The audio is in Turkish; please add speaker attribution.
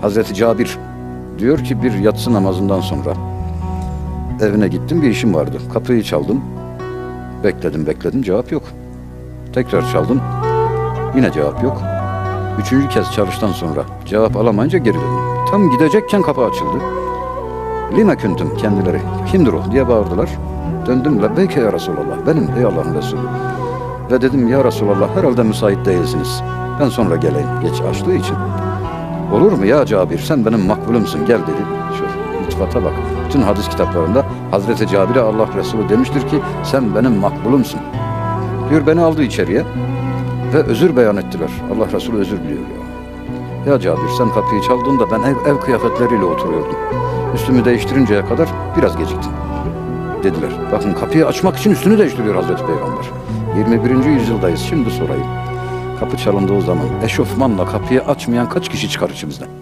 Speaker 1: Hazreti Cabir diyor ki bir yatsı namazından sonra evine gittim bir işim vardı. Kapıyı çaldım. Bekledim bekledim cevap yok. Tekrar çaldım. Yine cevap yok. Üçüncü kez çalıştan sonra cevap alamayınca geri döndüm. Tam gidecekken kapı açıldı. Lime küntüm kendileri. Kimdir o diye bağırdılar. Döndüm lebbeyke ya Resulallah. Benim ey Allah'ın Resulü. Ve dedim ya Resulallah herhalde müsait değilsiniz. Ben sonra geleyim geç açtığı için. Olur mu ya Cabir sen benim makbulümsün gel dedi. Şu iltifata bak. Bütün hadis kitaplarında Hazreti Cabir'e Allah Resulü demiştir ki sen benim makbulumsun. Diyor beni aldı içeriye ve özür beyan ettiler. Allah Resulü özür diliyor ya. Ya Cabir sen kapıyı çaldığında ben ev, ev kıyafetleriyle oturuyordum. Üstümü değiştirinceye kadar biraz geciktim. Dediler. Bakın kapıyı açmak için üstünü değiştiriyor Hazreti Peygamber. 21. yüzyıldayız. Şimdi sorayım. Kapı çalındığı zaman eşofmanla kapıyı açmayan kaç kişi çıkar içimizden?